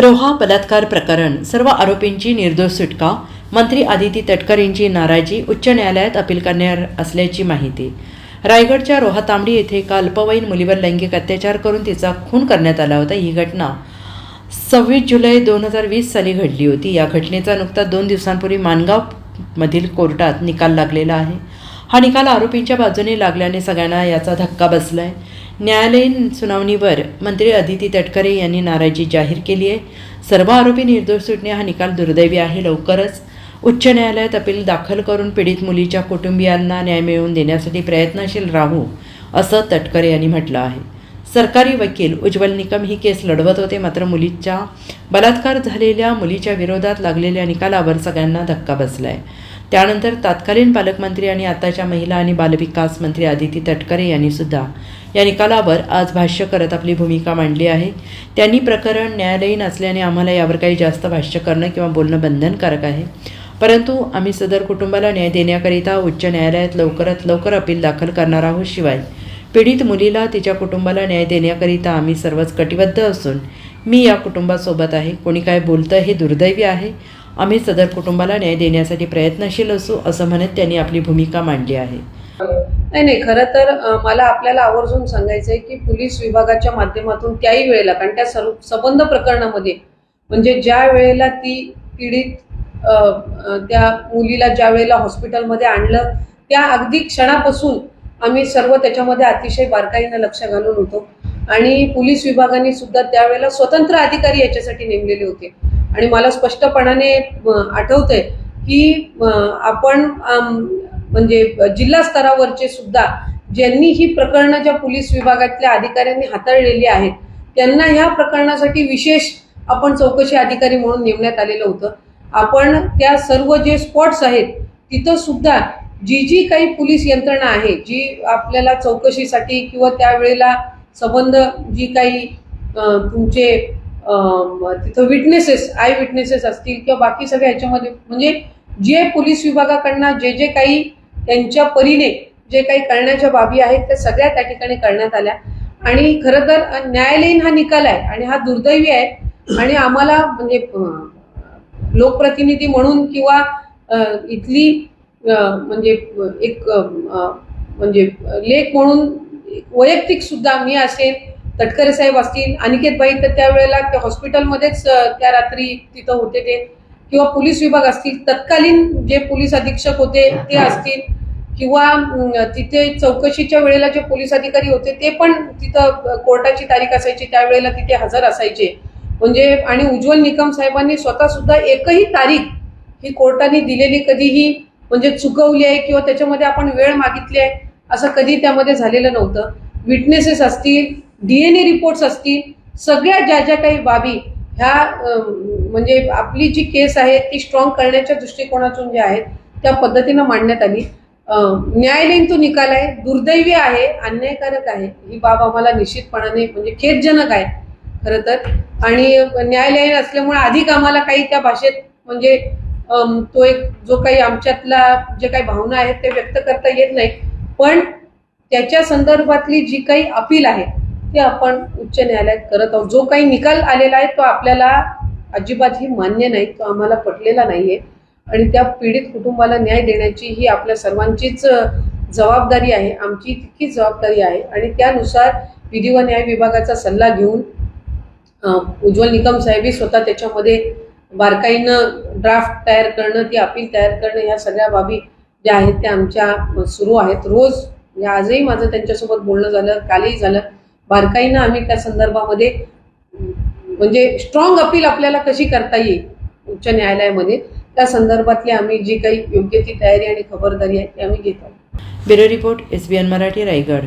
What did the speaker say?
रोहा बलात्कार प्रकरण सर्व आरोपींची निर्दोष सुटका मंत्री आदिती तटकरेंची नाराजी उच्च न्यायालयात अपील करणार असल्याची माहिती. रायगडच्या रोहा तांबडी येथे एका अल्पवयीन मुलीवर लैंगिक अत्याचार करून तिचा खून करण्यात आला होता. ही घटना सव्वीस जुलै दोन हजार वीस साली घडली होती. या घटनेचा नुकताच दोन दिवसांपूर्वी माणगाव मधील कोर्टात निकाल लागलेला आहे. हा निकाल आरोपींच्या बाजूने लागल्याने सगळ्यांना याचा धक्का बसला आहे न्यायालयीन सुनावणीवर मंत्री अदिती तटकरे यांनी नाराजी जाहीर केली आहे. सर्व आरोपी निर्दोष सुटणे हा निकाल दुर्दैवी आहे. लवकरच उच्च न्यायालयात अपील दाखल करून पीडित मुलीच्या कुटुंबियांना न्याय मिळवून देण्यासाठी प्रयत्नशील राहू असं तटकरे यांनी म्हटलं आहे. सरकारी वकील उज्ज्वल निकम ही केस लढवत होते. मात्र मुलीच्या बलात्कार झालेल्या मुलीच्या विरोधात लागलेल्या निकालावर सगळ्यांना धक्का बसला आहे त्यानंतर तत्कालीन पालकमंत्री आणि आताच्या महिला आणि बालविकास मंत्री आदिती तटकरे यांनी सुद्धा या निकालावर आज भाष्य करत आपली भूमिका मांडली आहे. त्यांनी प्रकरण न्यायालयीन असल्याने आम्हाला यावर काही जास्त भाष्य करणं किंवा बोलणं बंधनकारक आहे. परंतु आम्ही सदर कुटुंबाला न्याय देण्याकरिता उच्च न्यायालयात लवकरात लवकर अपील दाखल करणार आहोत शिवाय पीडित मुलीला तिच्या कुटुंबाला न्याय देण्याकरिता आम्ही सर्वच कटिबद्ध असून मी या कुटुंबासोबत आहे. कोणी काय बोलतं हे दुर्दैवी आहे. आम्ही सदर कुटुंबाला न्याय देण्यासाठी प्रयत्नशील असू असं म्हणत त्यांनी आपली भूमिका मांडली आहे. नाही नाही खरं तर मला आपल्याला आवर्जून सांगायचं आहे की पोलीस विभागाच्या माध्यमातून त्याही वेळेला कारण त्या सर्व संबंध प्रकरणामध्ये म्हणजे ज्या वेळेला ती पीडित त्या मुलीला ज्या वेळेला हॉस्पिटलमध्ये आणलं त्या अगदी क्षणापासून आम्ही सर्व त्याच्यामध्ये अतिशय बारकाईनं लक्ष घालून होतो. आणि पोलीस विभागाने सुद्धा त्यावेळेला स्वतंत्र अधिकारी याच्यासाठी नेमलेले होते. आणि मला स्पष्टपणाने आठवतंय की आपण म्हणजे जिल्हा स्तरावरचे सुद्धा ज्यांनी ही प्रकरणं ज्या पोलीस विभागातल्या अधिकाऱ्यांनी हाताळलेली आहेत त्यांना ह्या प्रकरणासाठी विशेष आपण चौकशी अधिकारी म्हणून नेमण्यात आलेलं होतं. आपण त्या सर्व जे स्पॉट्स आहेत तिथं सुद्धा जी जी काही पोलीस यंत्रणा आहे जी आपल्याला चौकशीसाठी किंवा त्यावेळेला संबंध जी काही तुमचे तिथं विटनेसेस आय विटनेसेस असतील किंवा बाकी सगळ्या ह्याच्यामध्ये म्हणजे जे पोलीस विभागाकडनं जे जे काही त्यांच्या परीने जे काही करण्याच्या बाबी आहेत त्या सगळ्या त्या ठिकाणी करण्यात आल्या. आणि खरं तर न्यायालयीन हा निकाल आहे आणि हा दुर्दैवी आहे. आणि आम्हाला म्हणजे लोकप्रतिनिधी म्हणून किंवा इथली म्हणजे एक म्हणजे लेख म्हणून वैयक्तिक सुद्धा मी असेल तटकरे साहेब असतील अनिकेत भाई तर त्यावेळेला त्या हॉस्पिटलमध्येच त्या रात्री तिथं होते ते. किंवा पोलीस विभाग असतील तत्कालीन जे पोलीस अधीक्षक होते ते असतील. किंवा तिथे चौकशीच्या वेळेला जे पोलीस अधिकारी होते ते पण तिथं कोर्टाची तारीख असायची त्यावेळेला तिथे हजर असायचे. म्हणजे आणि उज्ज्वल निकम साहेबांनी स्वतः सुद्धा एकही तारीख ही कोर्टाने दिलेली कधीही म्हणजे चुकवली आहे किंवा त्याच्यामध्ये आपण वेळ मागितली आहे असं कधी त्यामध्ये झालेलं नव्हतं. विटनेसेस असतील डीएनए रिपोर्ट्स असतील सगळ्या ज्या ज्या काही बाबी ह्या म्हणजे आपली जी केस आहे ती स्ट्रॉंग करण्याच्या दृष्टिकोनातून ज्या आहेत त्या पद्धतीनं मांडण्यात आली. न्यायालयीन तो निकाल आहे दुर्दैवी आहे अन्यायकारक आहे ही बाब आम्हाला निश्चितपणाने म्हणजे खेदजनक आहे खरं तर. आणि न्यायालयीन असल्यामुळे अधिक आम्हाला काही त्या भाषेत म्हणजे तो एक जो काही आमच्यातला जे काही भावना आहेत ते व्यक्त करता येत नाही. पण त्याच्या संदर्भातली जी काही अपील आहे ती आपण उच्च न्यायालयात करत आहोत. जो काही निकाल आलेला आहे तो आपल्याला अजिबात ही मान्य नाही तो आम्हाला पटलेला नाहीये. आणि त्या पीडित कुटुंबाला न्याय देण्याची ही आपल्या सर्वांचीच जबाबदारी आहे. आमची तितकीच जबाबदारी आहे. आणि त्यानुसार विधी व न्याय विभागाचा सल्ला घेऊन उज्ज्वल निकम साहेबही स्वतः त्याच्यामध्ये बारकाईनं ड्राफ्ट तयार करणं ती अपील तयार करणं ह्या सगळ्या बाबी ज्या आहेत त्या आमच्या सुरू आहेत. रोज या आजही माझं त्यांच्यासोबत बोलणं झालं कालही झालं. बारकाईनं आम्ही त्या संदर्भामध्ये म्हणजे स्ट्रॉंग अपील आपल्याला कशी करता येईल उच्च न्यायालयामध्ये? त्या संदर्भातली आम्ही जी काही योग्य ती तयारी आणि खबरदारी आहे ती आम्ही घेतो bureau report S B N Marathi Raigad.